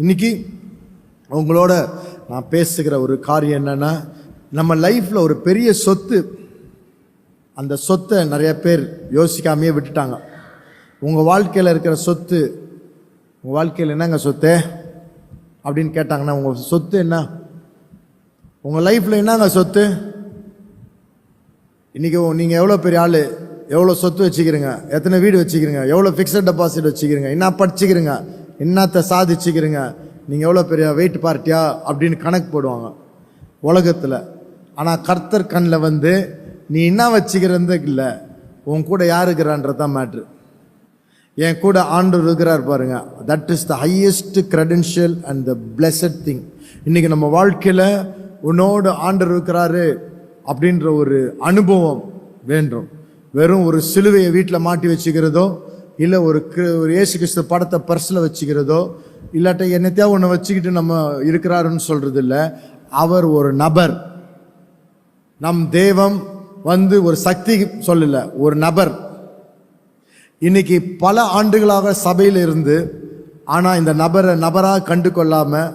இன்னைக்கு உங்களோட நான் பேசுகிற ஒரு காரியம் என்னன்னா நம்ம லைஃப்பில் ஒரு பெரிய சொத்து அந்த சொத்தை நிறைய பேர் யோசிக்காமையே விட்டுட்டாங்க. உங்கள் வாழ்க்கையில் இருக்கிற சொத்து உங்கள் வாழ்க்கையில் என்னங்க சொத்து? அப்படின்னு கேட்டாங்கன்னா உங்கள் சொத்து என்ன? உங்கள் லைஃப்பில் என்னங்க சொத்து? இன்னைக்கு நீங்கள் எவ்வளோ பெரிய ஆள்? எவ்வளோ சொத்து வச்சுக்கிறீங்க? எத்தனை வீடு வச்சுக்கிறீங்க? எவ்வளோ ஃபிக்ஸட் டெபாசிட் வச்சுக்கிறீங்க? என்ன படிச்சுக்கிறீங்க? என்னத்தை சாதிச்சுக்கிறீங்க? நீங்கள் எவ்வளோ பெரிய வெயிட் பார்ட்டியா அப்படின்னு கணக்கு போடுவாங்க உலகத்தில். ஆனால் கர்த்தர் கண்ணில் வந்து நீ என்ன வச்சுக்கிறது இல்லை உன் கூட யார் இருக்கிறான்றது தான் மேட்ரு என் கூட ஆண்டவர் இருக்கிறார் பாருங்க. That is the highest credential and the blessed thing இன்றைக்கி நம்ம வாழ்க்கையில் உன்னோடு ஆண்டவர் இருக்கிறாரு அப்படின்ற ஒரு அனுபவம் வேண்டும். வெறும் ஒரு சிலுவையை வீட்டில் மாட்டி வச்சுக்கிறதோ இல்லை ஒரு ஒரு ஏசு கிறிஸ்து படத்தை பர்ஸில் வச்சுக்கிறதோ இல்லாட்ட என்னத்தையா ஒன்று வச்சுக்கிட்டு நம்ம இருக்கிறாருன்னு சொல்கிறது இல்லை அவர் ஒரு நபர். நம் தெய்வம் வந்து ஒரு சக்தி சொல்லல ஒரு நபர். இன்னைக்கு பல ஆண்டுகளாக சபையில் இருந்து ஆனால் இந்த நபரை நபராக கண்டு கொள்ளாமல்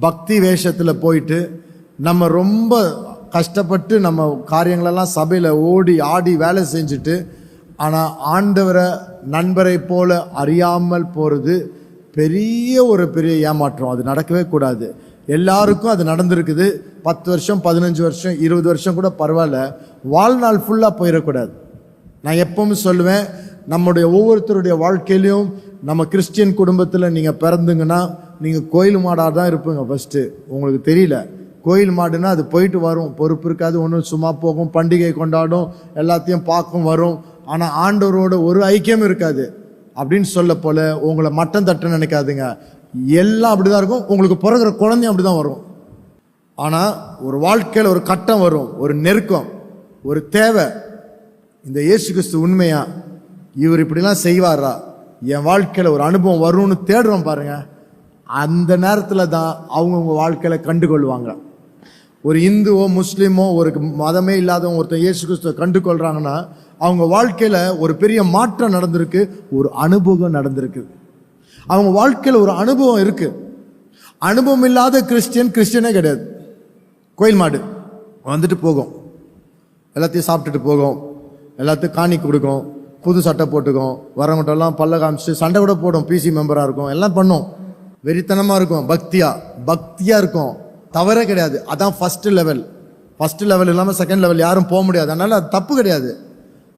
பக்தி வேஷத்தில் போயிட்டு நம்ம ரொம்ப கஷ்டப்பட்டு நம்ம காரியங்களெல்லாம் சபையில் ஓடி ஆடி வேலை செஞ்சுட்டு ஆனால் ஆண்டவரை நண்பரை போல அறியாமல் போகிறது பெரிய ஒரு பெரிய ஏமாற்றம். அது நடக்கவே கூடாது. எல்லாருக்கும் அது நடந்திருக்குது. பத்து வருஷம் பதினஞ்சு வருஷம் இருபது வருஷம் கூட பரவாயில்ல. வாழ்நாள் ஃபுல்லாக போயிடக்கூடாது. நான் எப்பவும் சொல்லுவேன் நம்முடைய ஒவ்வொருத்தருடைய வாழ்க்கையிலையும் நம்ம கிறிஸ்டியன் குடும்பத்தில் நீங்கள் பிறந்துங்கன்னா நீங்கள் கோயில் மாடாக தான் இருப்பீங்க ஃபஸ்ட்டு உங்களுக்கு தெரியல. கோயில் மாடுன்னா அது போயிட்டு வரும். பொறுப்பு இருக்காது. ஒன்றும் சும்மா போகும். பண்டிகை கொண்டாடும். எல்லாத்தையும் பார்க்கும் வரும். ஆனால் ஆண்டவரோட ஒரு ஐக்கியம் இருக்காது. அப்படின்னு சொல்ல போல உங்களை மட்டம் தட்ட நினைக்காதுங்க. எல்லாம் அப்படிதான் இருக்கும். உங்களுக்கு பிறகுற குழந்தையும் அப்படி தான் வரும். ஆனால் ஒரு வாழ்க்கையில் ஒரு கட்டம் வரும் ஒரு நெருக்கம் ஒரு தேவை. இந்த இயேசு கிறிஸ்து உண்மையா? இவர் இப்படிலாம் செய்வாரா? என் வாழ்க்கையில் ஒரு அனுபவம் வரும்னு தேடுறோம் பாருங்க. அந்த நேரத்தில் தான் அவங்கவுங்க வாழ்க்கையில் கண்டுகொள்வாங்க. ஒரு இந்துவோ முஸ்லீமோ ஒரு மதமே இல்லாதவங்க ஒருத்தர் இயேசு கிறிஸ்துவை கண்டுகொள்கிறாங்கன்னா அவங்க வாழ்க்கையில் ஒரு பெரிய மாற்றம் நடந்திருக்கு ஒரு அனுபவம் நடந்திருக்கு. அவங்க வாழ்க்கையில் ஒரு அனுபவம் இருக்குது அனுபவம் இல்லாத கிறிஸ்டியன் கிறிஸ்டியனே கிடையாது. கோயில் மாடு. வந்துட்டு போகும். எல்லாத்தையும் சாப்பிட்டுட்டு போகும். எல்லாத்தையும் காணி கொடுக்கும். புது சட்டை போட்டுக்கும். வரவங்கட்டெல்லாம் பல்ல காமிச்சிட்டு சண்டை கூட போடும். பிசி மெம்பராக இருக்கும். எல்லாம் பண்ணும். வெறித்தனமாக இருக்கும். பக்தியாக பக்தியாக இருக்கும். தவறே கிடையாது. அதான் ஃபஸ்ட்டு லெவல் ஃபஸ்ட்டு லெவல் இல்லாமல் செகண்ட் லெவல் யாரும் போக முடியாது. அதனால் அது தப்பு கிடையாது.